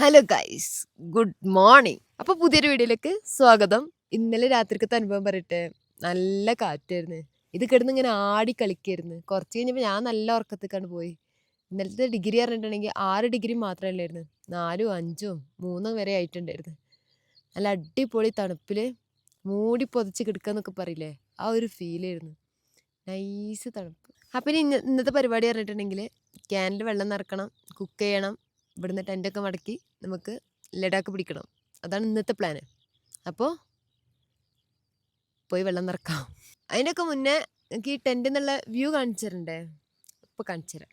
Hello guys good morning. അപ്പൊ പുതിയൊരു വീഡിയോയിലേക്ക് സ്വാഗതം. ഇന്നലെ രാത്രിക്കത്തെ അനുഭവം പറയട്ടെ. നല്ല കാറ്റായിരുന്നു. ഇത് കിടന്ന് ഇങ്ങനെ ആടി കളിക്കായിരുന്നു. കുറച്ച് കഴിഞ്ഞപ്പോൾ ഞാൻ നല്ല ഉറക്കത്തേക്കാണ് പോയി. ഇന്നലത്തെ ഡിഗ്രി പറഞ്ഞിട്ടുണ്ടെങ്കിൽ ആറ് ഡിഗ്രി മാത്രമേ ഉള്ളായിരുന്നു നാലും അഞ്ചും മൂന്നും വരെ ആയിട്ടുണ്ടായിരുന്നു. നല്ല അടിപൊളി തണുപ്പിൽ മൂടി പൊതച്ച് കിടക്കാന്നൊക്കെ പറയില്ലേ? ആ ഒരു ഫീൽ ആയിരുന്നു. നൈസ് തണുപ്പ്. അപ്പം ഇനി ഇന്നത്തെ പരിപാടി പറഞ്ഞിട്ടുണ്ടെങ്കിൽ ക്യാനിൽ വെള്ളം നിറക്കണം കുക്ക് ചെയ്യണം ഇവിടുന്ന് ടെന്റൊക്കെ മടക്കി നമുക്ക് ലഡാക്ക് പിടിക്കണം. അതാണ് ഇന്നത്തെ പ്ലാന്. അപ്പോൾ പോയി വെള്ളം നിറക്കാം. അതിനൊക്കെ മുന്നേ എനിക്ക് ഈ ടെന്റിൽ നിന്നുള്ള വ്യൂ കാണിച്ചു തരണ്ടേ ഇപ്പോൾ കാണിച്ചു തരാം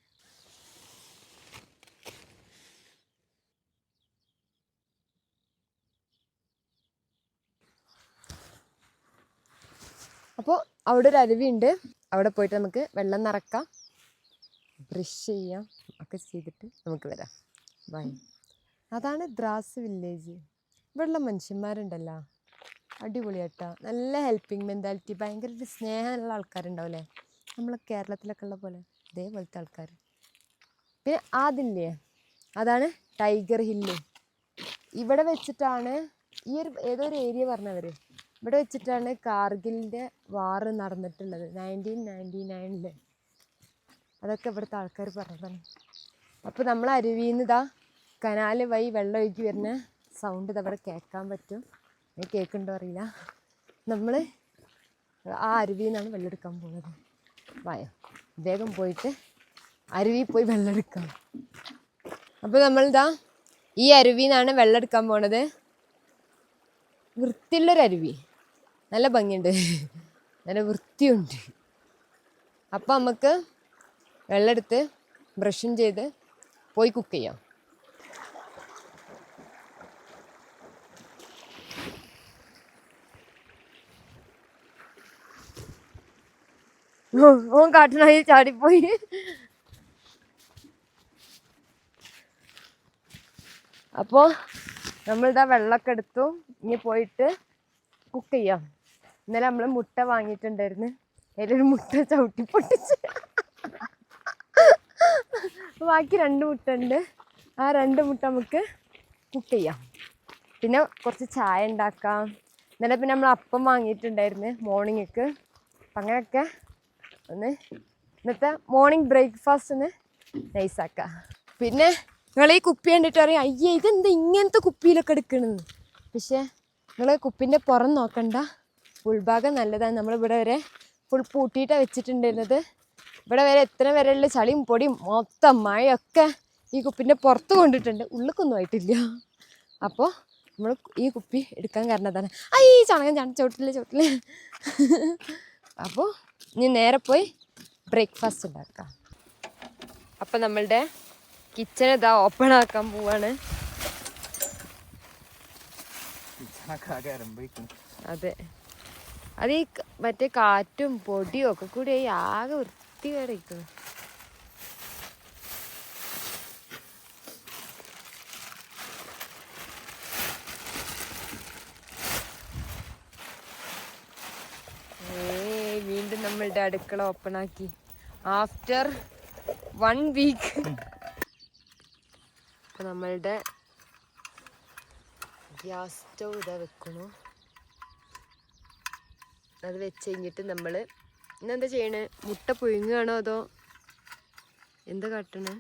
അപ്പോൾ അവിടെ ഒരു അരുവിയുണ്ട് അവിടെ പോയിട്ട് നമുക്ക് വെള്ളം നിറക്കാം. ബ്രഷ് ചെയ്യാം. ഒക്കെ ചെയ്തിട്ട് നമുക്ക് വരാം. ബൈ അതാണ് ദ്രാസ് വില്ലേജ് ഇവിടെയുള്ള മനുഷ്യന്മാരുണ്ടല്ലോ. അടിപൊളിയാട്ടാ നല്ല ഹെൽപ്പിംഗ് മെന്റാലിറ്റി ഭയങ്കര സ്നേഹമുള്ള ആൾക്കാരുണ്ടാവില്ലേ? നമ്മളെ കേരളത്തിലൊക്കെ ഉള്ള പോലെ. അതേപോലത്തെ ആൾക്കാർ പിന്നെ അതില്ലേ അതാണ് ടൈഗർ ഹില്ല് ഇവിടെ വെച്ചിട്ടാണ് ഈ ഒരു ഏതോ ഒരു ഏരിയ പറഞ്ഞവർ ഇവിടെ വെച്ചിട്ടാണ് കാർഗിലിന്റെ വാറ് നടന്നിട്ടുള്ളത്. നയന്റീൻ നയന്റി നയനിൽ അതൊക്കെ ഇവിടുത്തെ ആൾക്കാർ പറഞ്ഞതാണ്. അപ്പോൾ നമ്മൾ അരുവിയിൽ നിന്ന് ഇതാ കനാല് വഴി വെള്ളം ഒഴുകി വരുന്ന സൗണ്ട് ഇതവിടെ കേൾക്കാൻ പറ്റും. കേൾക്കുന്നുണ്ടോ അറിയില്ല. നമ്മൾ ആ അരുവിയിൽ നിന്നാണ് വെള്ളം എടുക്കാൻ പോകുന്നത് വായോ. വേഗം പോയിട്ട് അരുവി പോയി വെള്ളം എടുക്കാം. അപ്പോൾ നമ്മളിതാ ഈ അരുവിയിൽ നിന്നാണ് വെള്ളം എടുക്കാൻ പോണത്. വൃത്തിയുള്ളൊരു അരുവി. നല്ല ഭംഗിയുണ്ട്. നല്ല വൃത്തിയുണ്ട്. അപ്പം നമുക്ക് വെള്ളം എടുത്ത് ബ്രഷും ചെയ്ത് പോയി കുക്ക് ചെയ്യാം ഓൻ കാട്ടിനായി ചാടിപ്പോയി. അപ്പോൾ നമ്മളിതാ വെള്ളമൊക്കെ എടുത്തു. ഇനി പോയിട്ട് കുക്ക് ചെയ്യാം. ഇന്നലെ നമ്മൾ മുട്ട വാങ്ങിയിട്ടുണ്ടായിരുന്നു. അതിലൊരു മുട്ട ചവിട്ടി പൊട്ടിച്ച്. ബാക്കി രണ്ട് മുട്ട ഉണ്ട് ആ രണ്ട് മുട്ട നമുക്ക് കുക്ക് ചെയ്യാം. പിന്നെ കുറച്ച് ചായ ഉണ്ടാക്കാം. ഇന്നലെ പിന്നെ നമ്മൾ അപ്പം വാങ്ങിയിട്ടുണ്ടായിരുന്നു മോർണിംഗിക്ക്. അപ്പം അങ്ങനെയൊക്കെ ഒന്ന് ഇന്നത്തെ മോർണിംഗ് ബ്രേക്ക്ഫാസ്റ്റ് ഒന്ന് നൈസാക്കാം പിന്നെ നിങ്ങൾ ഈ കുപ്പി കണ്ടിട്ട് പറയും അയ്യേ ഇതെന്താ ഇങ്ങനത്തെ കുപ്പിയിലൊക്കെ എടുക്കണമെന്ന് പക്ഷേ നിങ്ങൾ കുപ്പിന്റെ പുറം നോക്കണ്ട. ഉൾഭാഗം നല്ലതാണ്. നമ്മളിവിടെ വരെ ഫുൾ പൂട്ടിയിട്ടാണ് വെച്ചിട്ടുണ്ടായിരുന്നത്. ഇവിടെ വരെ എത്ര വരെയുള്ള ചളിയും പൊടിയും മൊത്തം മഴയൊക്കെ ഈ കുപ്പിന്റെ പുറത്ത് കൊണ്ടിട്ടുണ്ട്. ഉള്ളിക്കൊന്നും ആയിട്ടില്ല. അപ്പോൾ നമ്മൾ ഈ കുപ്പി എടുക്കാൻ കാരണം അതാണ്. ആ ഈ ചണകം ചാണ ചോട്ടില്ല ചോട്ടില്ല അപ്പോൾ ഇനി നേരെ പോയി ബ്രേക്ക്ഫാസ്റ്റ് ഉണ്ടാക്കാം. അപ്പം നമ്മളുടെ കിച്ചൺ ഇതാ ഓപ്പൺ ആക്കാൻ പോവാണ്. അതെ. അത് ഈ മറ്റേ കാറ്റും പൊടിയും ഒക്കെ കൂടി ആകെ ആകെ വൃത്തികേടായിരിക്കുന്നു ഏയ് വീണ്ടും നമ്മളുടെ അടുക്കള ഓപ്പൺ ആക്കി. ആഫ്റ്റർ വൺ വീക്ക് നമ്മളുടെ ഗ്യാസ് സ്റ്റൗ ഇതാ വെക്കണു അത് വെച്ച് കഴിഞ്ഞിട്ട് നമ്മൾ ഇന്നെന്താ ചെയ്യണേ മുട്ട പുഴുങ്ങുകയാണോ അതോ എന്താ കാട്ടണേ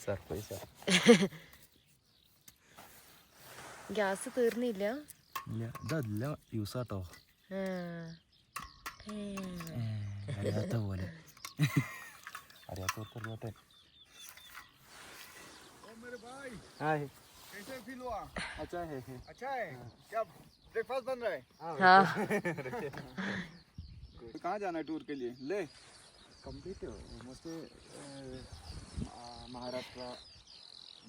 സർപ്രൈസ് ഗ്യാസ് തീർന്നില്ല ഇല്ല ഇതല്ല യൂസ് ആട്ടോ ആ. അറിയാത്ത പോലെ അറിയാത്തവർക്ക് അറിയാത്ത हाय कैसे फील हुआ अच्छा है अच्छा है क्या ब्रेकफास्ट बन रहा है। हाँ तो कहाँ जाना है टूर के लिए? ले। Complete mostly Maharashtra.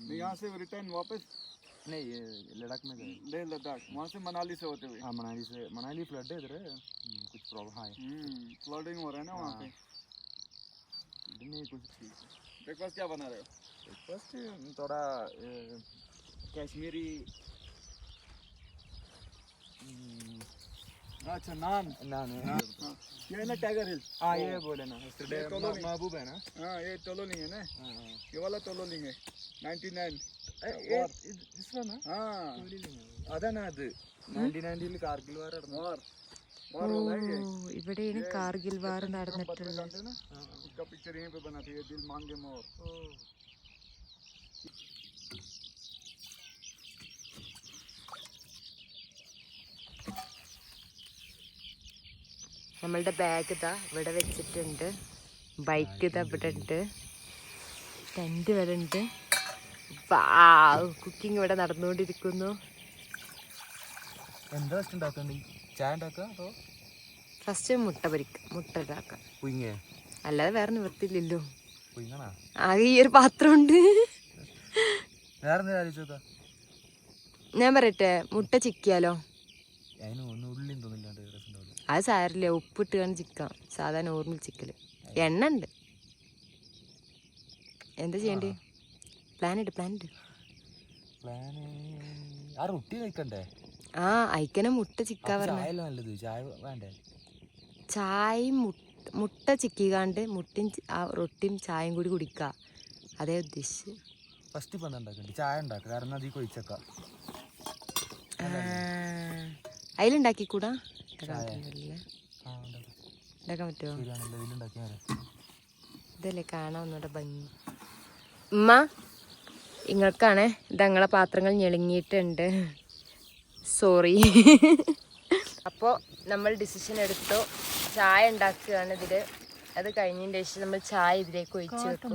नहीं, यहाँ से रिटर्न वापस? नहीं ये लद्दाख में गए। लेह लद्दाख। वहाँ से मनाली से होते हुए? हाँ मनाली से। मनाली फ्लड है इधर। हम्म, कुछ प्रॉब्लम हाँ। फ्लडिंग हो रहा है ना वहाँ पे? नहीं कुछ ब्रेकफास्ट क्या बना रहे हो? ब्रेकफास्ट थोड़ा कश्मीरी हम्म, अच्छा नान नान हाँ, ये है ना टाइगर हिल हाँ ये बोले ना yesterday ये टोलो नहीं। महबूब है ना हाँ ये टोलोलिंग है ना हाँ हाँ ये वाला टोलोलिंग है 99 this one ആ? हाँ അതാണ് അത് നയൻറ്റീൻ നയൻറ്റീനിൽ കാർഗിൽ വാർ നടന്നു वार वार वाला है ये ഓ ഇവിടെയാണ് കാർഗിൽ വാർ हम पत्थर നടന്നിട്ടുള്ളത് നമ്മളുടെ ബാഗ് ഇതാ ഇവിടെ വെച്ചിട്ടുണ്ട്. ബൈക്ക് ഇതാ ഇവിടെ ഉണ്ട്. ടെന്റ് ഇവിടെ ഉണ്ട്. കുക്കിംഗ് ഇവിടെ നടന്നുകൊണ്ടിരിക്കുന്നു. എന്താ ഫസ്റ്റ് ഉണ്ടാക്കണ്ടേ? ചായ ഉണ്ടാക്കുക അതോ ഫസ്റ്റ് മുട്ട പൊരിക്കുക മുട്ട പുയിങ്ങേ അല്ലാതെ വേറെ നിവൃത്തിയില്ലല്ലോ. പുയിങ്ങണാ ആകെ ഈ ഒരു പാത്രമുണ്ട്. വേറെ ഞാൻ പറയട്ടെ മുട്ട ചിക്കിയാലോ അതിന് ഒന്നും ഉള്ളിയും തോന്നില്ലാണ്ട് രസം ഉണ്ടാവില്ല അത് സാരില്ല ഉപ്പിട്ട് കണ്ട് ചിക്കാം സാധാ നോർമൽ ചിക്കൽ എണ്ണ ഉണ്ട് എന്താ ചെയ്യണ്ടേ? പ്ലാൻ ഇട്ട് പ്ലാൻ ഇട്ട് പ്ലാന് ആ അയക്കന മുട്ട ചിക്കാ പറഞ്ഞ. ചായയും മുട്ട ചിക്കിക്കാണ്ട് മുട്ടയും റൊട്ടിയും ചായയും കൂടി കുടിക്കുക അതേ ഉദ്ദേശിച്ച്. ഫസ്റ്റ് ഇപ്പം എന്താ ഉണ്ടാക്കണ്ടേ? ചായ ഉണ്ടാക്കുക കാരണം അതിൽ കൊഴിച്ചേക്കാം. അതിലുണ്ടാക്കിക്കൂടാ ചായ. ഉണ്ടാക്കാൻ പറ്റുമോ? ഇതല്ലേ കാണാൻ ഒന്നുകൂടെ ഭംഗി. ഉമ്മ ഇങ്ങൾക്കാണ് ഇതങ്ങളെ പാത്രങ്ങൾ ഞെളിങ്ങിയിട്ടുണ്ട്. സോറി അപ്പോൾ നമ്മൾ ഡിസിഷൻ എടുത്തു. ചായ ഉണ്ടാക്കുകയാണ് ഇതിൽ അത് കഴിഞ്ഞതിന് ശേഷം നമ്മൾ ചായ ഇതിലേക്ക് ഒഴിച്ച് വെക്കും.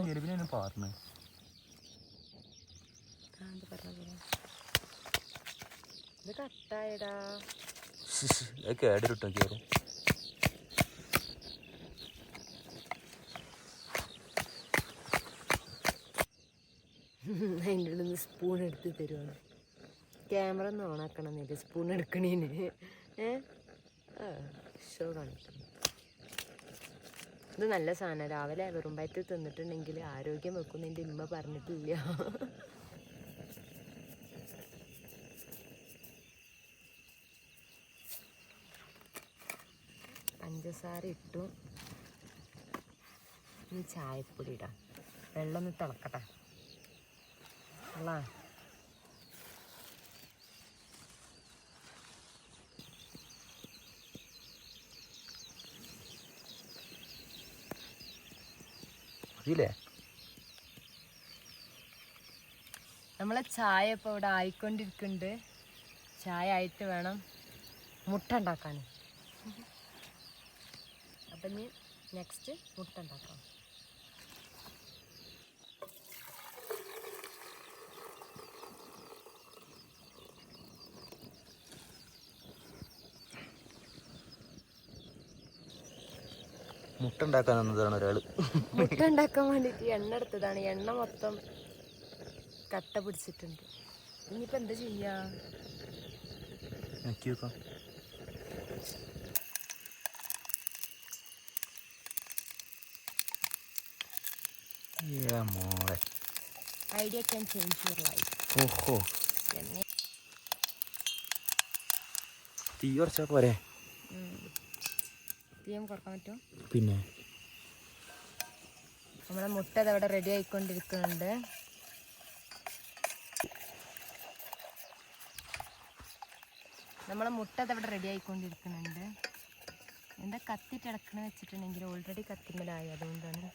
ഇത് കട്ടായടാ. കേടരുട്ടോ കയറും അതിന്റെ ഉള്ളിൽ നിന്ന് സ്പൂൺ എടുത്ത് തരുവാണ്. ക്യാമറ ഒന്ന് ഓണാക്കണം സ്പൂൺ എടുക്കണേന്. ഏ? ഷോ കാണിക്കുന്നു. ഇത് നല്ല സാധനം. രാവിലെ വെറും വയറ്റിൽ തിന്നിട്ടുണ്ടെങ്കിൽ ആരോഗ്യം വെക്കുന്നതിന്റെ ഇമ്മ പറഞ്ഞിട്ടില്ല. പഞ്ചസാര ഇട്ടു. ഇനി ചായപ്പൊടി ഇടാം. വെള്ളം ഒന്ന് തിളക്കട്ടെ. അല്ല നമ്മളെ ചായ ഇപ്പോൾ ഇവിടെ ആയിക്കൊണ്ടിരിക്കുന്നുണ്ട്. ചായ ആയിട്ട് വേണം മുട്ട ഉണ്ടാക്കാൻ ഇനി നെക്സ്റ്റ് മുട്ട ഉണ്ടാക്കാം മുട്ട ഉണ്ടാക്കാൻ വന്നതാണ് ഒരാൾ. മുട്ട ഉണ്ടാക്കാൻ വേണ്ടിയിട്ട് എണ്ണ എടുത്തതാണ്. എണ്ണ മൊത്തം കട്ട പിടിച്ചിട്ടുണ്ട്. ഇനിയിപ്പോ എന്താ ചെയ്യാ നോക്കി നോക്കാം ഏ മോളെ idea can change your life ഓഹോ തീ കുറച്ചാ പോരെ തീയം കുറയ്ക്കാൻ പറ്റുമോ? പിന്നെ? നമ്മളെ മുട്ട അതവിടെ റെഡി ആയിക്കൊണ്ടിരിക്കുന്നുണ്ട്. നമ്മളെ മുട്ട അതവിടെ റെഡി ആയിക്കൊണ്ടിരിക്കുന്നുണ്ട്. എന്താ കത്തിട്ടിടക്കണ വെച്ചിട്ടുണ്ടെങ്കിൽ ഓൾറെഡി കത്തിമലായി. അതുകൊണ്ടാണ്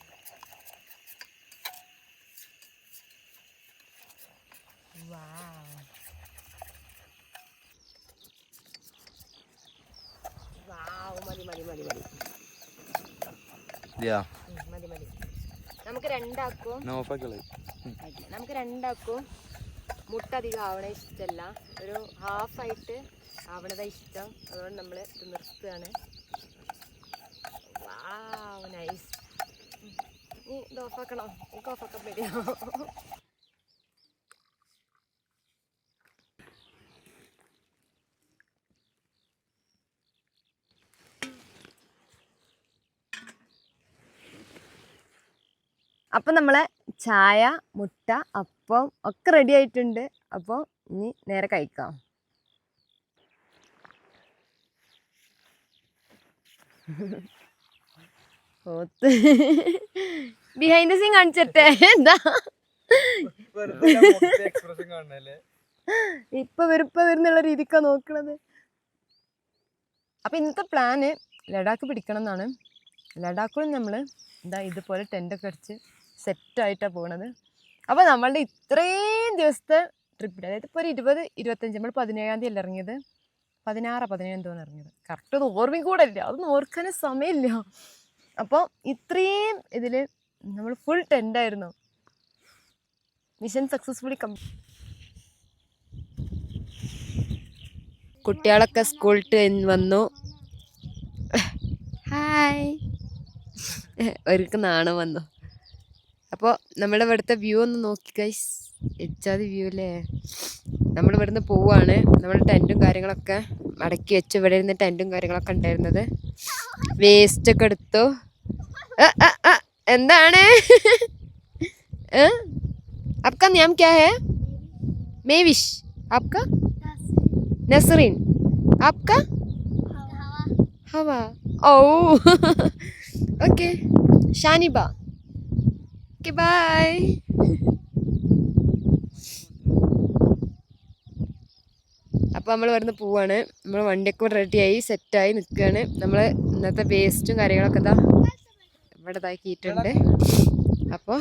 മതി മതി മതി. മതി മതി. നമുക്ക് രണ്ടാക്കും നമുക്ക് രണ്ടാക്കും മുട്ട അധികം ആവണ ഇഷ്ടമല്ല ഒരു ഹാഫ് ആയിട്ട് ആവണതാ ഇഷ്ടം. അതുകൊണ്ട് നമ്മൾ ഇത് നിർത്തുകയാണ്. വാ നൈസ് നീ ഇത് ഓഫാക്കണോ? എനിക്ക് ഓഫാക്കാൻ പേടിയോ അപ്പം നമ്മളെ ചായ മുട്ട അപ്പം ഒക്കെ റെഡി ആയിട്ടുണ്ട്. അപ്പോൾ ഇനി നേരെ കഴിക്കാം. ഓത്ത് ബിഹൈൻഡ് സീൻ കാണിച്ചിട്ടെ. എന്താ? ഇപ്പൊ വെറുപ്പ വരുന്നുള്ള രീതിക്കാ നോക്കണത്. അപ്പൊ ഇന്നത്തെ പ്ലാന് ലഡാക്ക് പിടിക്കണം എന്നാണ് ലഡാക്കിലും നമ്മൾ എന്താ ഇതുപോലെ ടെന്റൊക്കെ അടിച്ച് സെറ്റായിട്ടാണ് പോണത്. അപ്പോൾ നമ്മളുടെ ഇത്രയും ദിവസത്തെ ട്രിപ്പിൽ അതായത് ഇപ്പോൾ ഒരു ഇരുപത് ഇരുപത്തഞ്ച് നമ്മൾ പതിനേഴാം തീയതി അല്ല ഇറങ്ങിയത്? പതിനാറ് പതിനേഴാം തോന്നുന്നു ഇറങ്ങിയത്. കറക്റ്റ് അത് ഓർമ്മയും കൂടെ ഇല്ല. അതൊന്നും ഓർക്കാനും സമയമില്ല. അപ്പോൾ ഇത്രയും ഇതിൽ നമ്മൾ ഫുൾ ടെൻഡായിരുന്നു മിഷൻ സക്സസ്ഫുള്ളി കം കുട്ടികളൊക്കെ സ്കൂളിട്ട് വന്നു. ഹായ് ഒരുക്ക് നാണം വന്നു. അപ്പോൾ നമ്മുടെ ഇവിടുത്തെ വ്യൂ ഒന്ന് നോക്കി ഗൈസ് എച്ചാതി വ്യൂ അല്ലേ നമ്മൾ ഇവിടുന്ന് പോവാണ് നമ്മുടെ ടെൻറ്റും കാര്യങ്ങളൊക്കെ മടക്കി വെച്ചു ഇവിടെ ഇരുന്ന് ടെൻറ്റും കാര്യങ്ങളൊക്കെ ഉണ്ടായിരുന്നത് വേസ്റ്റ് ഒക്കെ എടുത്തു അ, അ, അ, എന്താണ് ഏ? आपका नाम क्या है मेविश आपका नसरीन आपका हवा ओ ओके शानिबा Okay, bye. അപ്പോൾ നമ്മൾ വരുന്ന പോവാണ്. നമ്മൾ വണ്ടിയൊക്കെ റെഡിയായി സെറ്റായി നിൽക്കുകയാണ് നമ്മൾ ഇന്നത്തെ വേസ്റ്റും കാര്യങ്ങളൊക്കെ എന്താ ഇവിടെ ഇതാക്കിയിട്ടുണ്ട് അപ്പോൾ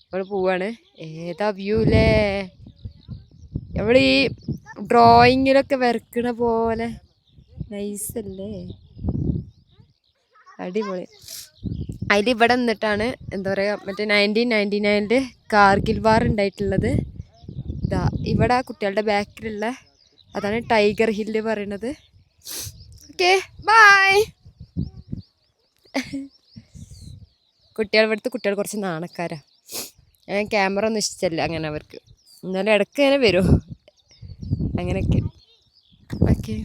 നമ്മൾ പോവാണ്. ഏതാ വ്യൂ അല്ലേ നമ്മൾ ഈ ഡ്രോയിങ്ങിലൊക്കെ വരക്കണ പോലെ. നൈസല്ലേ അടിപൊളി. അതിൽ ഇവിടെ നിന്നിട്ടാണ് എന്താ പറയുക മറ്റേ നയന്റീൻ നയന്റി നയനിൽ കാർഗിൽ വാർ ഉണ്ടായിട്ടുള്ളത്. ഇതാ ഇവിടെ കുട്ടികളുടെ ബാക്കിലുള്ള അതാണ് ടൈഗർ ഹില്ല് പറയണത്. ഓക്കെ ബായ് കുട്ടികൾ ഇവിടുത്തെ കുട്ടികൾ കുറച്ച് നാണക്കാരാ. ഞാൻ ക്യാമറ ഒന്നും ഇഷ്ടമല്ല അങ്ങനെ അവർക്ക്. എന്നാലും ഇടയ്ക്ക് ഇങ്ങനെ വരും. അങ്ങനെയൊക്കെ. ഓക്കെ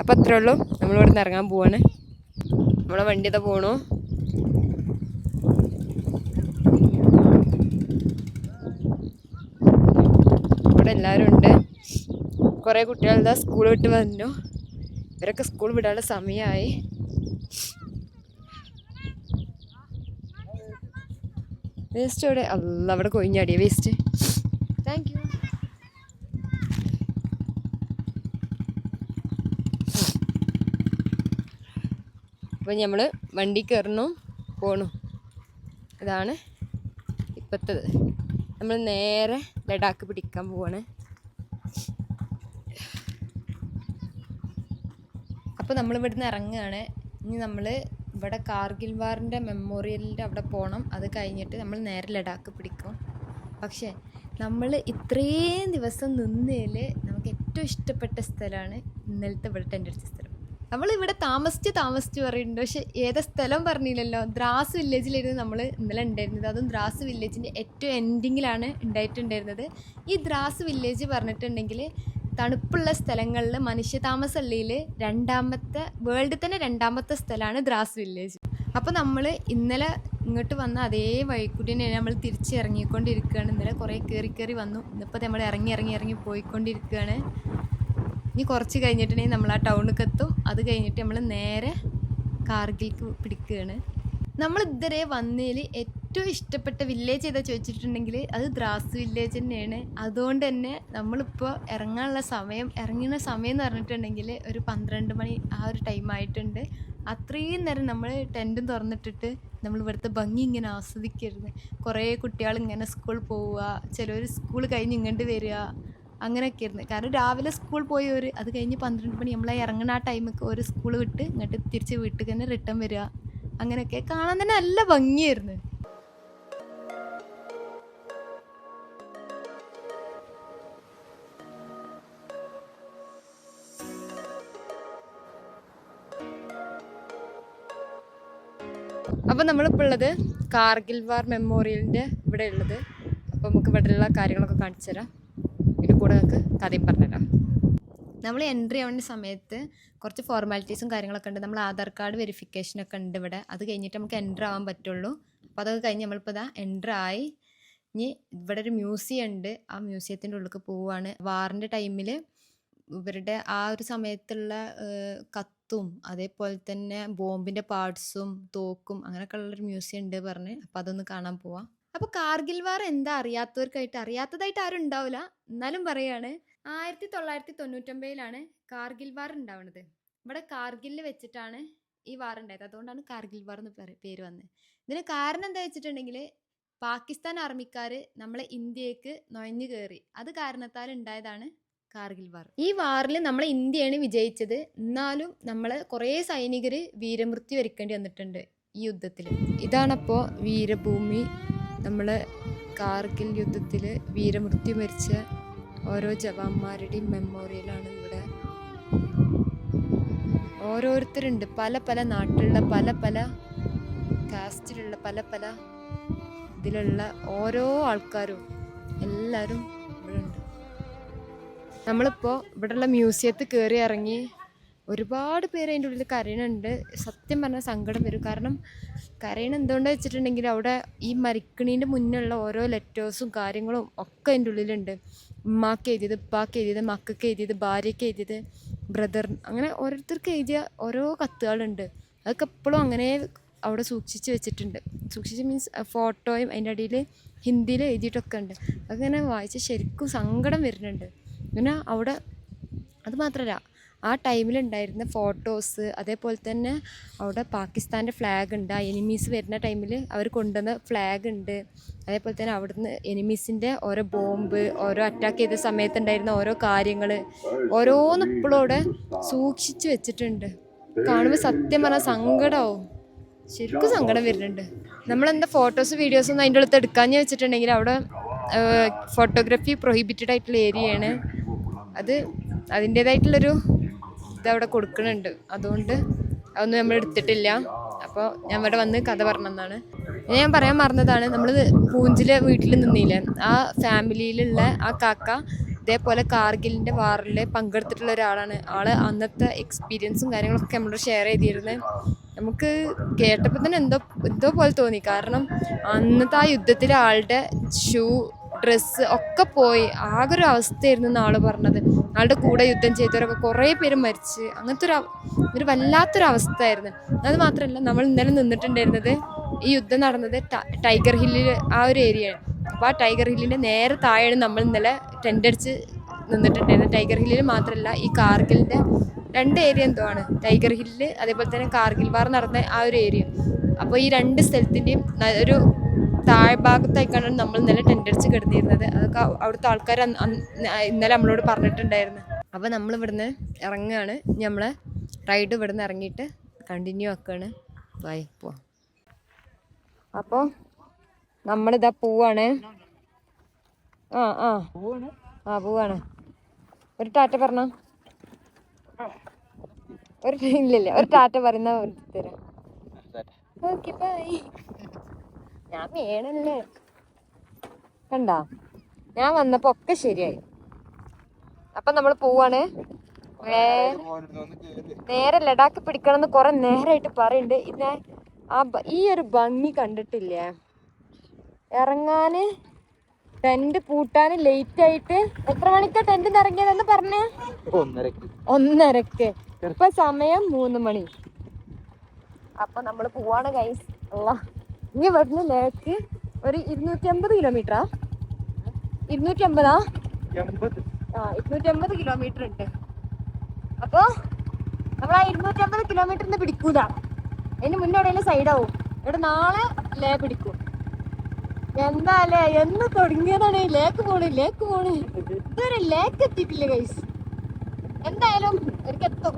അപ്പോൾ അത്രേ ഉള്ളൂ. നമ്മളിവിടെ നിന്ന് ഇറങ്ങാൻ പോവാണ്. നമ്മളെ വണ്ടി ഇതാ പോണു. ഇവിടെ എല്ലാവരും ഉണ്ട്. കുറേ കുട്ടികൾ ഇതാ സ്കൂൾ വിട്ട് വന്നു. ഇവരൊക്കെ സ്കൂൾ വിടാനുള്ള സമയമായി വേസ്റ്റ് അവിടെ അല്ല അവിടെ കൊഴിഞ്ഞാടിയ വേസ്റ്റ്. അപ്പോൾ നമ്മൾ വണ്ടി കയറണു പോണു. ഇതാണ് ഇപ്പോഴത്തത് നമ്മൾ നേരെ ലഡാക്ക് പിടിക്കാൻ പോവാണ്. അപ്പോൾ നമ്മൾ ഇവിടുന്ന് ഇറങ്ങുകയാണ്. ഇനി നമ്മൾ ഇവിടെ കാർഗിൽ വാറിന്റെ മെമ്മോറിയലിന്റെ അവിടെ പോകണം അത് കഴിഞ്ഞിട്ട് നമ്മൾ നേരെ ലഡാക്ക് പിടിക്കും. പക്ഷേ നമ്മൾ ഇത്രയും ദിവസം നിന്നതിൽ നമുക്ക് ഏറ്റവും ഇഷ്ടപ്പെട്ട സ്ഥലമാണ് ഇന്നലത്തെ ഇവിടെ ടെന്റ് അടിച്ച സ്ഥലം. നമ്മൾ ഇവിടെ താമസിച്ച് താമസിച്ച് പറയുന്നുണ്ട്. പക്ഷെ ഏതാ സ്ഥലം പറഞ്ഞില്ലല്ലോ. ദ്രാസ് വില്ലേജിലായിരുന്നു നമ്മൾ ഇന്നലെ ഉണ്ടായിരുന്നത്. അതും ദ്രാസ് വില്ലേജിന്റെ ഏറ്റവും എൻഡിങ്ങിലാണ് ഉണ്ടായിട്ടുണ്ടായിരുന്നത്. ഈ ദ്രാസ് വില്ലേജ് പറഞ്ഞിട്ടുണ്ടെങ്കിൽ തണുപ്പുള്ള സ്ഥലങ്ങളിൽ മനുഷ്യതാമസമുള്ളതിൽ രണ്ടാമത്തെ വേൾഡിൽ തന്നെ രണ്ടാമത്തെ സ്ഥലമാണ് ദ്രാസ് വില്ലേജ്. അപ്പോൾ നമ്മൾ ഇന്നലെ ഇങ്ങോട്ട് വന്ന അതേ വഴിക്കൂടി തന്നെ നമ്മൾ തിരിച്ചിറങ്ങിക്കൊണ്ടിരിക്കുകയാണ്. ഇന്നലെ കുറേ കയറി കയറി വന്നു. ഇന്നിപ്പോൾ നമ്മൾ ഇറങ്ങി ഇറങ്ങി ഇറങ്ങി പോയിക്കൊണ്ടിരിക്കുകയാണ്. ഇനി കുറച്ച് കഴിഞ്ഞിട്ടുണ്ടെങ്കിൽ നമ്മൾ ആ ടൗണിലേക്ക് എത്തും അത് കഴിഞ്ഞിട്ട് നമ്മൾ നേരെ കാർഗിൽക്ക് പിടിക്കുകയാണ്. നമ്മൾ ഇതുവരെ വന്നതിൽ ഏറ്റവും ഇഷ്ടപ്പെട്ട വില്ലേജ് ഏതാ ചോദിച്ചിട്ടുണ്ടെങ്കിൽ അത് ദ്രാസ് വില്ലേജ് തന്നെയാണ്. അതുകൊണ്ട് തന്നെ നമ്മളിപ്പോൾ ഇറങ്ങാനുള്ള സമയം ഇറങ്ങുന്ന സമയം എന്ന് പറഞ്ഞിട്ടുണ്ടെങ്കിൽ ഒരു പന്ത്രണ്ട് മണി ആ ഒരു ടൈം ആയിട്ടുണ്ട്. അത്രയും നേരം നമ്മൾ ടെന്റും തുറന്നിട്ടിട്ട് നമ്മൾ ഇവിടുത്തെ ഭംഗി ഇങ്ങനെ ആസ്വദിക്കരുത്. കുറേ കുട്ടികൾ ഇങ്ങനെ സ്കൂൾ പോവുക ചിലർ സ്കൂൾ കഴിഞ്ഞ് ഇങ്ങോട്ട് വരിക. അങ്ങനെയൊക്കെ ആയിരുന്നു. കാരണം രാവിലെ സ്കൂൾ പോയി ഒരു അത് കഴിഞ്ഞ് പന്ത്രണ്ട് മണി നമ്മളെ ഇറങ്ങുന്ന ആ ടൈമൊക്കെ ഒരു സ്കൂൾ വിട്ട് ഇങ്ങോട്ട് തിരിച്ച് വീട്ടിൽ തന്നെ റിട്ടേൺ വരിക. അങ്ങനെയൊക്കെ കാണാൻ തന്നെ നല്ല ഭംഗിയായിരുന്നു. അപ്പം നമ്മളിപ്പോൾ കാർഗിൽ വാർ മെമ്മോറിയലിന്റെ ഇവിടെ ഉള്ളത്. അപ്പോൾ നമുക്ക് ഇവിടെയുള്ള കാര്യങ്ങളൊക്കെ കാണിച്ചു തരാം. ഇതിൽ കൂടെ നമുക്ക് കഥയും പറഞ്ഞുതരാം. നമ്മൾ എൻട്രി ആവേണ്ട സമയത്ത് കുറച്ച് ഫോർമാലിറ്റീസും കാര്യങ്ങളൊക്കെ ഉണ്ട്. നമ്മൾ ആധാർ കാർഡ് വെരിഫിക്കേഷൻ ഒക്കെ ഉണ്ട് ഇവിടെ. അത് കഴിഞ്ഞിട്ട് നമുക്ക് എന്റർ ആവാൻ പറ്റുള്ളൂ. അപ്പോൾ അതൊക്കെ കഴിഞ്ഞ് നമ്മളിപ്പോൾ ഇതാ എന്റർ ആയി. ഇനി ഇവിടെ ഒരു മ്യൂസിയം ഉണ്ട്. ആ മ്യൂസിയത്തിന്റെ ഉള്ളിലേക്ക് പോവുകയാണ് വാറിന്റെ ടൈമിൽ ഇവരുടെ ആ ഒരു സമയത്തുള്ള കത്തും അതേപോലെ തന്നെ ബോംബിന്റെ പാർട്സും തോക്കും അങ്ങനെയൊക്കെ ഉള്ളൊരു മ്യൂസിയം ഉണ്ട് പറഞ്ഞ്. അപ്പോൾ അതൊന്ന് കാണാൻ പോവാം. അപ്പോൾ കാർഗിൽ വാർ എന്താ അറിയാത്തവർക്കായിട്ട്? അറിയാത്തതായിട്ട് ആരും ഉണ്ടാവില്ല എന്നാലും പറയാണ് ആയിരത്തി തൊള്ളായിരത്തി തൊണ്ണൂറ്റൊമ്പതിലാണ് കാർഗിൽ വാർ ഉണ്ടാവുന്നത് ഇവിടെ കാർഗിലിൽ വെച്ചിട്ടാണ് ഈ വാർ ഉണ്ടായത്. അതുകൊണ്ടാണ് കാർഗിൽ വാർ എന്ന് പേര് വന്നത്. ഇതിന് കാരണം എന്താ വെച്ചിട്ടുണ്ടെങ്കിൽ പാകിസ്ഥാൻ ആർമിക്കാർ നമ്മളെ ഇന്ത്യയ്ക്ക് നുഴഞ്ഞു കയറി. അത് കാരണത്താൽ ഉണ്ടായതാണ് കാർഗിൽ വാർ. ഈ വാറിൽ നമ്മളെ ഇന്ത്യയാണ് വിജയിച്ചത്. എന്നാലും നമ്മൾ കുറേ സൈനികർ വീരമൃത്യു വരിക്കേണ്ടി വന്നിട്ടുണ്ട് ഈ യുദ്ധത്തിൽ ഇതാണപ്പോൾ വീരഭൂമി നമ്മൾ കാർഗിൽ യുദ്ധത്തിൽ വീരമൃത്യു മരിച്ച ഓരോ ജവാന്മാരുടെയും മെമ്മോറിയലാണ് ഇവിടെ. ഓരോരുത്തരുണ്ട്. പല പല നാട്ടിലുള്ള പല പല കാസ്റ്റിലുള്ള പല പല ഇതിലുള്ള ഓരോ ആൾക്കാരും എല്ലാവരും ഇവിടെ ഉണ്ട് നമ്മളിപ്പോൾ ഇവിടെയുള്ള മ്യൂസിയത്തിൽ കയറി ഇറങ്ങി ഒരുപാട് പേര് അതിന്റെ ഉള്ളിൽ കരയണുണ്ട് സത്യം പറഞ്ഞാൽ സങ്കടം വരും. കാരണം കരയണ എന്തുകൊണ്ടാണ് വെച്ചിട്ടുണ്ടെങ്കിൽ അവിടെ ഈ മരിക്കണീന്റെ മുന്നിലുള്ള ഓരോ ലെറ്റേഴ്സും കാര്യങ്ങളും ഒക്കെ അതിന്റെ ഉള്ളിലുണ്ട്. ഉമ്മാക്ക് എഴുതിയത് ഉപ്പാക്ക് എഴുതിയത് മക്കൾക്ക് എഴുതിയത് ഭാര്യയ്ക്ക് എഴുതിയത് ബ്രദർ അങ്ങനെ ഓരോരുത്തർക്ക് എഴുതിയ ഓരോ കത്തുകളുണ്ട്. അതൊക്കെ എപ്പോഴും അങ്ങനെ അവിടെ സൂക്ഷിച്ച് വെച്ചിട്ടുണ്ട്. സൂക്ഷിച്ച് മീൻസ് ഫോട്ടോയും അതിന്റെ അടിയിൽ ഹിന്ദിയിൽ എഴുതിയിട്ടൊക്കെ ഉണ്ട്. അങ്ങനെ വായിച്ച് ശരിക്കും സങ്കടം വരുന്നുണ്ട്. പിന്നെ അവിടെ അത് മാത്രമല്ല ആ ടൈമിലുണ്ടായിരുന്ന ഫോട്ടോസ് അതേപോലെ തന്നെ അവിടെ പാകിസ്ഥാന്റെ ഫ്ലാഗ് ഉണ്ട്. ആ എനിമീസ് വരുന്ന ടൈമിൽ അവർ കൊണ്ടുവന്ന ഫ്ലാഗ് ഉണ്ട്. അതേപോലെ തന്നെ അവിടുന്ന് എനിമീസിന്റെ ഓരോ ബോംബ് ഓരോ അറ്റാക്ക് ചെയ്ത സമയത്തുണ്ടായിരുന്ന ഓരോ കാര്യങ്ങൾ ഓരോന്നും ഇപ്പോഴും അവിടെ സൂക്ഷിച്ച് വെച്ചിട്ടുണ്ട്. കാണുമ്പോൾ സത്യം പറഞ്ഞാൽ സങ്കടമാവും ശരിക്കും സങ്കടം വരുന്നുണ്ട്. നമ്മളെന്താ ഫോട്ടോസ് വീഡിയോസ് ഒന്നും അതിന്റെ അടുത്ത് എടുക്കാഞ്ഞ് വെച്ചിട്ടുണ്ടെങ്കിൽ അവിടെ ഫോട്ടോഗ്രാഫി പ്രൊഹിബിറ്റഡ് ആയിട്ടുള്ള ഏരിയയാണ് അത് അതിന്റേതായിട്ടുള്ളൊരു ഇതവിടെ കൊടുക്കുന്നുണ്ട് അതുകൊണ്ട് അതൊന്നും നമ്മൾ എടുത്തിട്ടില്ല. അപ്പോൾ ഞാൻ ഇവിടെ വന്ന് കഥ പറഞ്ഞതാണ്. ഞാൻ പറയാൻ മറന്നതാണ് നമ്മൾ പൂഞ്ചിലെ വീട്ടിൽ നിന്നില്ലേ? ആ ഫാമിലിയിലുള്ള ആ കാക്ക ഇതേപോലെ കാർഗിലിന്റെ വാറിൽ പങ്കെടുത്തിട്ടുള്ള ഒരാളാണ്. ആൾ അന്നത്തെ എക്സ്പീരിയൻസും കാര്യങ്ങളൊക്കെ നമ്മളോട് ഷെയർ ചെയ്തിരുന്നത് നമുക്ക് കേട്ടപ്പോൾ തന്നെ എന്തോ എന്തോ പോലെ തോന്നി. കാരണം അന്നത്തെ ആ യുദ്ധത്തിലെ ആളുടെ ഷൂ ഡ്രസ്സ് ഒക്കെ പോയി. ആകെ ഒരു അവസ്ഥയായിരുന്നു എന്ന് ആൾ പറഞ്ഞത്. ആളുടെ കൂടെ യുദ്ധം ചെയ്തവരൊക്കെ കുറേ പേര് മരിച്ച്. അങ്ങനത്തെ ഒരു ഒരു വല്ലാത്തൊരു അവസ്ഥയായിരുന്നു. അത് മാത്രമല്ല നമ്മൾ ഇന്നലെ നിന്നിട്ടുണ്ടായിരുന്നത് ഈ യുദ്ധം നടന്നത് ടൈഗർ ഹില്ലിൽ ആ ഒരു ഏരിയയാണ്. അപ്പോൾ ആ ടൈഗർ ഹില്ലിന്റെ നേരെ താഴെയാണ് നമ്മൾ ഇന്നലെ ടെന്റ് അടിച്ച് നിന്നിട്ടുണ്ടായിരുന്നത്. ടൈഗർ ഹില്ലിൽ മാത്രമല്ല ഈ കാർഗിലിന്റെ രണ്ട് ഏരിയ എന്തോ ആണ്. ടൈഗർ ഹില്ല് അതേപോലെ തന്നെ കാർഗിൽ വാർ നടന്ന ആ ഒരു ഏരിയ. അപ്പോൾ ഈ രണ്ട് സ്ഥലത്തിന്റെയും ഒരു താഴ്ഭാഗത്തായിക്കാണ് നമ്മൾ ഇന്നലെ ടെന്റ് അടിച്ച് കിടന്നിരുന്നത്. അതൊക്കെ അവ- അവിടുത്തെ ആൾക്കാർ ഇന്നലെ നമ്മളോട് പറഞ്ഞിട്ടുണ്ടായിരുന്നു. അപ്പോൾ നമ്മൾ ഇവിടുന്ന് ഇറങ്ങുകയാണ് നമ്മളെ റൈഡ് ഇവിടുന്ന് ഇറങ്ങിയിട്ട് കണ്ടിന്യൂ ആക്കുകയാണ് ബൈ പോവാം അപ്പോൾ നമ്മളിതാ പോവാണ്. ആ ആ. ആ പോവാണ്. ഒരു ടാറ്റ പറഞ്ഞ? ഒരു ഇല്ലില്ല ഒരു ടാറ്റ പറയുന്ന തരാം. ഓക്കെ ബൈ ഞാൻ വേണല്ലേ? കണ്ട? ഞാൻ വന്നപ്പോ ഒക്കെ ശരിയായി. അപ്പൊ നമ്മൾ പോവാണ്. നേരെ നേരെ ലഡാക്ക് പിടിക്കണം എന്ന് കുറെ നേരമായിട്ട് പറയുന്നുണ്ട് ഇത് ആ ഈ ഒരു ഭംഗി കണ്ടിട്ടില്ലേ? ഇറങ്ങാന് ടെന്റ് പൂട്ടാന് ലേറ്റ് ആയിട്ട്. എത്ര മണിക്കാ ടെന്റിന് ഇറങ്ങിയതെന്ന് പറഞ്ഞേ? ഒന്നരക്ക്. ഒന്നരക്ക്. ഇപ്പൊ സമയം മൂന്ന് മണി. അപ്പൊ നമ്മൾ പോവാണ് കൈസ് അല്ല ഇനി ഇവിടുന്ന് ലേക്ക് ഒരു ഇരുന്നൂറ്റി അമ്പത് കിലോമീറ്ററാ ഇരുന്നൂറ്റി അമ്പതാ ആ ഇരുന്നൂറ്റി അമ്പത് കിലോമീറ്റർ ഉണ്ട്. അപ്പൊ നമ്മൾ ആ ഇരുന്നൂറ്റി അമ്പത് കിലോമീറ്ററിന് പിടിക്കൂല അതിന് മുന്നേ എവിടെയെങ്കിലും സൈഡാവും ഇവിടെ നാളെ ലേ പിടിക്കും. എന്താലേ എന്ന് തുടങ്ങിയതാണ് ലേക്ക് പോണ് ലേക്ക് പോണ്. ഇതുവരെ ലേക്ക് എത്തിയിട്ടില്ല ഗൈസ് എന്തായാലും എനിക്ക് എത്തും.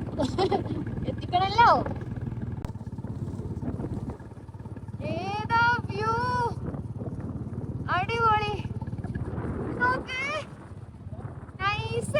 എത്തിക്കണല്ലോ. ഏതാ വ്യൂ അടിപൊളി. നോക്ക്. നൈസ്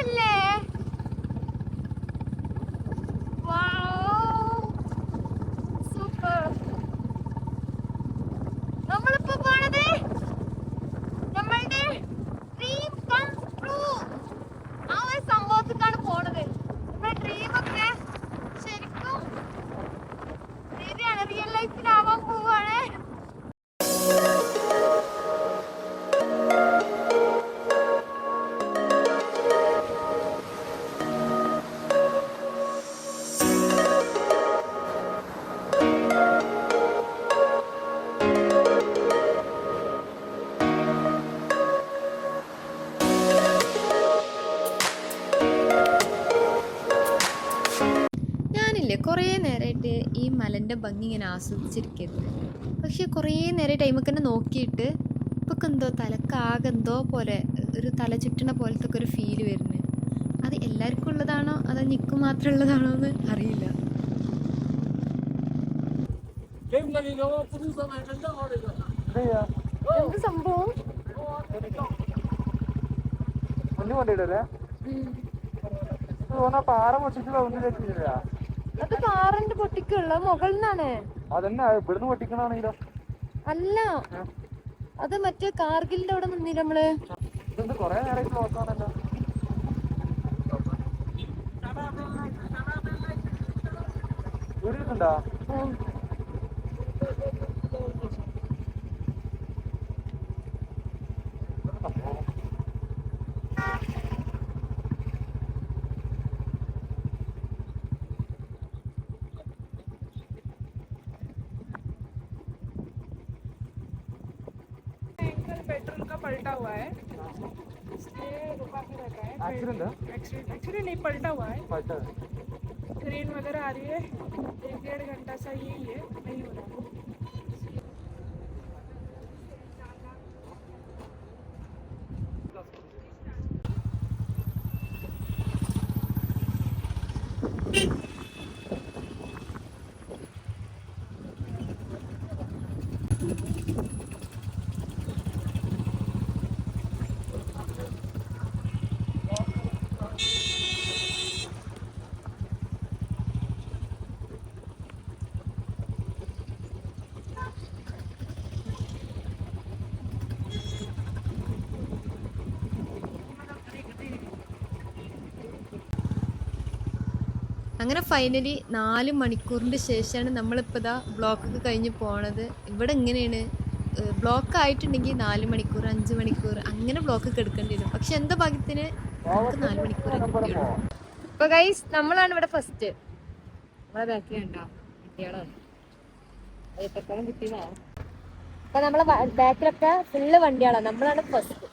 മലന്റെ ഭംഗി ഇങ്ങനെ ആസ്വദിച്ചിരിക്കരുത്. പക്ഷെ കുറേ നേരം ടൈമൊക്കെ തന്നെ നോക്കിയിട്ട് ഇപ്പൊക്കെ എന്തോ തലക്കാകെ എന്തോ പോലെ ഒരു തല ചുറ്റണ പോലത്തെ ഒക്കെ ഒരു ഫീൽ വരുന്നത്. അത് എല്ലാവർക്കും ഉള്ളതാണോ? അതോ നിക്ക് മാത്രം ഉള്ളതാണോ എന്ന് അറിയില്ല. എന്ത് സംഭവം? പാറ ഒന്നിലേക്ക് അത് കാറിന്റെ പൊട്ടിക്കുള്ള മുകളിൽ നിന്നാണ് അതന്നെ ഇവിടുന്ന് പൊട്ടിക്കണാണെങ്കിലോ അല്ല അത് മറ്റേ കാർഗിലിന്റെ അവിടെ നിന്നില്ല നമ്മൾ? ഒരു കൊറേ നേരം നോക്കാണല്ലോ एक्चुअली नहीं पलटा हुआ है ट्रेन वगैरह आ रही है एक डेढ़ घंटा सा यही है അങ്ങനെ ഫൈനലി നാല് മണിക്കൂറിന്റെ ശേഷമാണ് നമ്മളിപ്പോൾ ഇതാ ബ്ലോക്കൊക്കെ കഴിഞ്ഞ് പോണത്. ഇവിടെ ഇങ്ങനെയാണ് ബ്ലോക്ക് ആയിട്ടുണ്ടെങ്കിൽ നാല് മണിക്കൂർ അഞ്ച് മണിക്കൂർ അങ്ങനെ ബ്ലോക്കൊക്കെ എടുക്കേണ്ടി വരും. പക്ഷെ എന്താ ഭാഗ്യത്തിന് നമുക്ക് നാല് ഇപ്പൊ ഗൈസ് നമ്മളാണ് ഇവിടെ ഫസ്റ്റ് നമ്മളെ ബാക്കിലൊക്കെ വണ്ടികളാണ് നമ്മളാണ് ഫസ്റ്റ്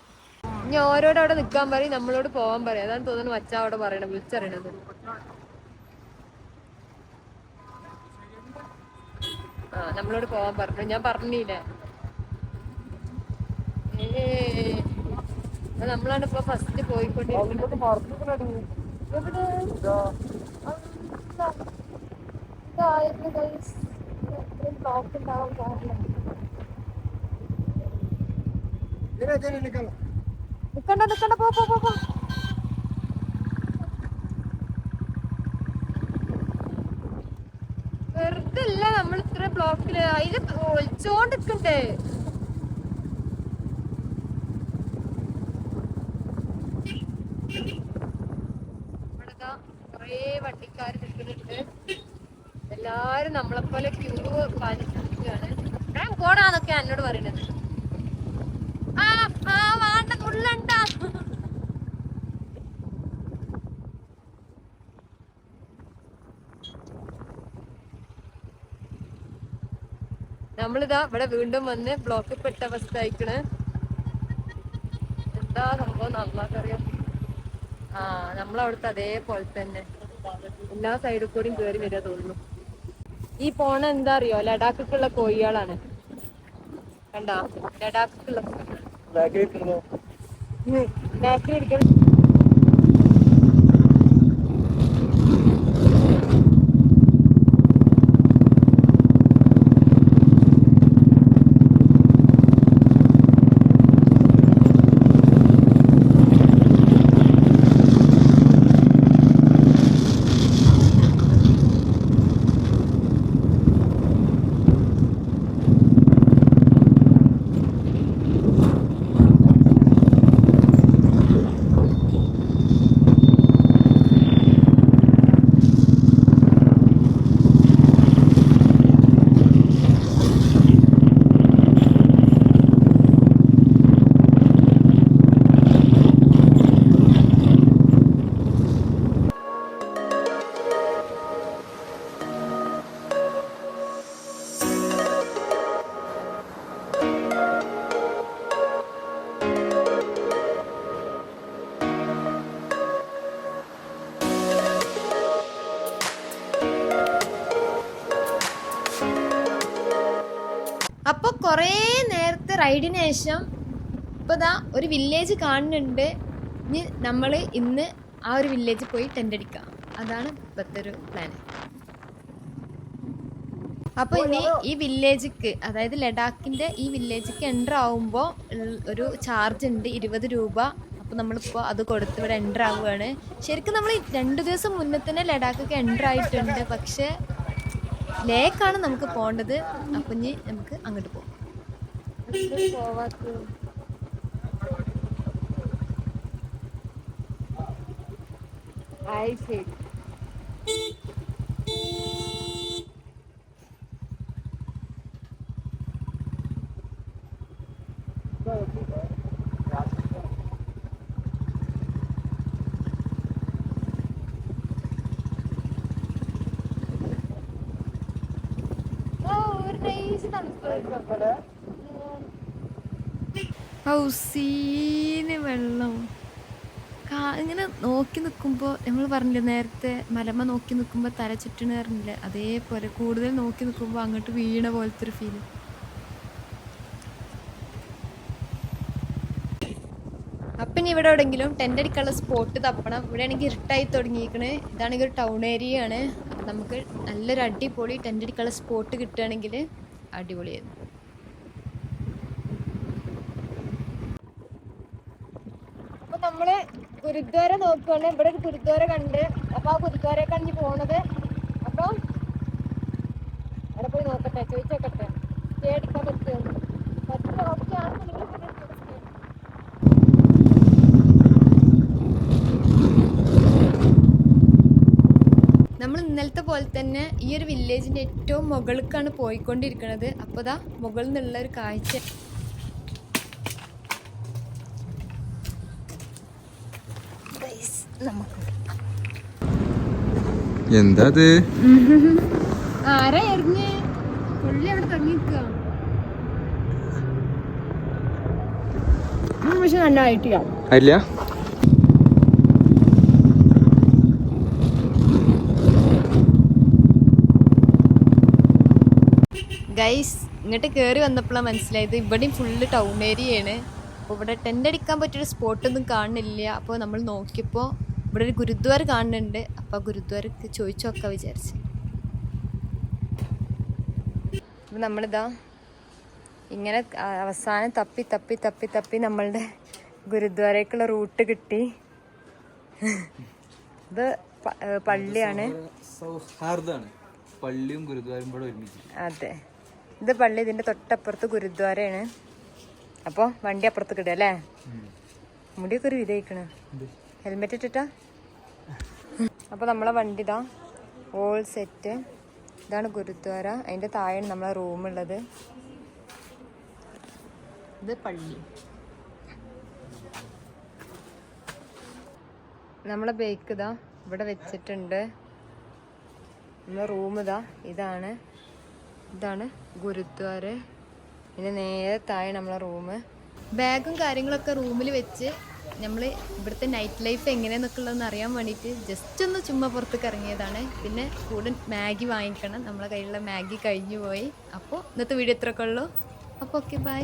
ഇനി ഓരോടെ അവിടെ നിൽക്കാൻ പറയും നമ്മളോട് പോകാൻ പറയും. അതാണ് തോന്നുന്നു വച്ചാ അവിടെ പറയണത് വിളിച്ചറിയണത്. നമ്മളോട് പോവാൻ പറഞ്ഞു. ഞാൻ പറഞ്ഞില്ലേ. നമ്മളാണ് ഇപ്പൊ ഫസ്റ്റ് പോയിക്കൊണ്ടിരിക്കുന്നത്. നിക്കണ്ട നിക്കണ്ട. പോ പോ പോ പോ വെറുതെ അല്ല നമ്മൾ ഇത്ര ബ്ലോക്കിൽ. അതിൽ നിൽക്കുന്നുണ്ട്. എല്ലാരും നമ്മളെ പോലെ ക്യൂ പാലിച്ചിരിക്കുകയാണ് ഞാൻ കോടാന്നൊക്കെ എന്നോട് പറയുന്നത് ആ ആ വേണ്ട ഉള്ളണ്ട നമ്മളിതാ ഇവിടെ വീണ്ടും വന്ന് ബ്ലോക്ക് പെട്ട അവസ്ഥ അയക്കണ് എന്താ സംഭവം നന്നാക്കറിയാം ആ നമ്മളവിടുത്തെ അതേപോലെ തന്നെ. എല്ലാ സൈഡിൽ കൂടിയും കയറി വരിക തോന്നുന്നു. ഈ പോണ എന്താ അറിയോ? ലഡാക്കുള്ള കോഴികളാണ്. കണ്ടാ? ലഡാക്കുള്ള ബാക്കിൽ ഇരിക്കണം. റൈഡിന് ശേഷം ഇപ്പോൾ ദാ ഒരു വില്ലേജ് കാണുന്നുണ്ട്. ഇനി നമ്മൾ ഇന്ന് ആ ഒരു വില്ലേജിൽ പോയി ടെന്റ് അടിക്കാം. അതാണ് ഇപ്പോഴത്തെ ഒരു പ്ലാൻ അപ്പോൾ ഇനി ഈ വില്ലേജിക്ക് അതായത് ലഡാക്കിന്റെ ഈ വില്ലേജിക്ക് എന്റർ ആവുമ്പോൾ ഒരു ചാർജ് ഉണ്ട് ഇരുപത് രൂപ. അപ്പോൾ നമ്മളിപ്പോൾ അത് കൊടുത്ത് ഇവിടെ എന്റർ ആവുകയാണ്. ശരിക്കും നമ്മൾ രണ്ട് ദിവസം മുന്നേ തന്നെ ലഡാക്കൊക്കെ എന്റർ ആയിട്ടുണ്ട്. പക്ഷേ ലേക്കാണ് നമുക്ക് പോകേണ്ടത്. അപ്പം ഇനി നമുക്ക് അങ്ങോട്ട് പോകാം I said. ഇങ്ങനെ നോക്കി നിൽക്കുമ്പോൾ നമ്മൾ പറഞ്ഞില്ലേ നേരത്തെ മലമ നോക്കി നിൽക്കുമ്പോൾ തല ചുറ്റണ പറഞ്ഞില്ലേ അതേപോലെ കൂടുതൽ നോക്കി നിൽക്കുമ്പോൾ അങ്ങോട്ട് വീണ പോലത്തെ ഒരു ഫീൽ അപ്പം ഇവിടെ എവിടെയെങ്കിലും ടെന്റ് അടിക്കാനുള്ള സ്പോട്ട് തപ്പണം. ഇവിടെ ആണെങ്കിൽ ഇരുട്ടായി തുടങ്ങിയിരിക്കണ്. ഇതാണെങ്കിൽ ഒരു ടൗൺ ഏരിയ ആണ്. നമുക്ക് നല്ലൊരു അടിപൊളി ടെന്റ് അടിക്കാനുള്ള സ്പോട്ട് കിട്ടുകയാണെങ്കിൽ അടിപൊളിയായിരുന്നു അപ്പൊ നമ്മൾ ഗുരുദ്വാര നോക്കുകയാണ് ഇവിടെ ഒരു ഗുരുദ്വാര കണ്ട്. അപ്പൊ ആ ഗുരുദ്വാര കഞ്ഞി പോണത്. അപ്പൊ അവിടെ പോയി നോക്കട്ടെ ചോദിച്ചോക്കട്ടെ. സ്റ്റേ എടുക്കാൻ പറ്റുമോ? നമ്മൾ ഇന്നലത്തെ പോലെ തന്നെ ഈ ഒരു വില്ലേജിന്റെ ഏറ്റവും മുകൾക്കാണ് പോയിക്കൊണ്ടിരിക്കുന്നത് അപ്പോൾ ദാ മുകളിൽ നിന്നുള്ള ഒരു കാഴ്ച Guys, നമുക്ക് എന്താ അത് ആരാ എറിഞ്ഞ് പുള്ളി അവിടെ പക്ഷെ നന്നായിട്ടില്ല അല്ല ഗൈസ് ഇങ്ങോട്ട് കയറി വന്നപ്പോഴാണ് മനസ്സിലായത്. ഇവിടെയും ഫുള്ള് ടൗൺ ഏരിയയാണ് അപ്പോൾ ഇവിടെ ടെന്റ് അടിക്കാൻ പറ്റിയൊരു സ്പോട്ടൊന്നും കാണുന്നില്ല. അപ്പോൾ നമ്മൾ നോക്കിയപ്പോൾ ഇവിടെ ഒരു ഗുരുദ്വാര കാണുന്നുണ്ട്. അപ്പോൾ ഗുരുദ്വാരക്ക് ചോദിച്ചു വിചാരിച്ച്. അപ്പം നമ്മളിതാ ഇങ്ങനെ അവസാനം തപ്പി തപ്പി തപ്പി തപ്പി നമ്മളുടെ ഗുരുദ്വാരക്കുള്ള റൂട്ട് കിട്ടി. ഇത് പള്ളിയാണ്. സൗഹാർദ്ദമാണ്. പള്ളിയും ഗുരുദ്വാരും കൂടെ ഒരുമിച്ച്. അതെ. ഇത് പള്ളി ഇതിന്റെ തൊട്ടപ്പുറത്ത് ഗുരുദ്വാരയാണ്. അപ്പോൾ വണ്ടി അപ്പുറത്ത് കിട്ടുക അല്ലേ? മുടിയൊക്കെ ഒരു വിധയിക്കണ്. ഹെൽമെറ്റ് ഇട്ടിട്ടാ? അപ്പോൾ നമ്മളെ വണ്ടി ഇതാ ഓൾ സെറ്റ് ഇതാണ് ഗുരുദ്വാര. അതിന്റെ താഴെയാണ് നമ്മളെ റൂമുള്ളത് ഇത് പള്ളി. നമ്മളെ ബേക്ക് ഇതാ ഇവിടെ വെച്ചിട്ടുണ്ട്. നമ്മളെ റൂം ഇതാ. ഇതാണ്. ഇതാണ് ഗുരുദ്വാര. പിന്നെ നേരെ താഴെ നമ്മളെ റൂം ബാഗും കാര്യങ്ങളൊക്കെ റൂമിൽ വെച്ച് നമ്മൾ ഇവിടുത്തെ നൈറ്റ് ലൈഫ് എങ്ങനെയെന്നൊക്കെ ഉള്ളതെന്ന് അറിയാൻ വേണ്ടിയിട്ട് ജസ്റ്റ് ഒന്ന് ചുമ്മാ പുറത്തേക്ക് ഇറങ്ങിയതാണ്. പിന്നെ കൂടെ മാഗി വാങ്ങിക്കണം. നമ്മളെ കയ്യിലുള്ള മാഗി കഴിഞ്ഞു പോയി. അപ്പോൾ ഇന്നത്തെ വീഡിയോ ഇത്രയൊക്കെ ഉള്ളൂ. അപ്പോൾ ഓക്കെ ബൈ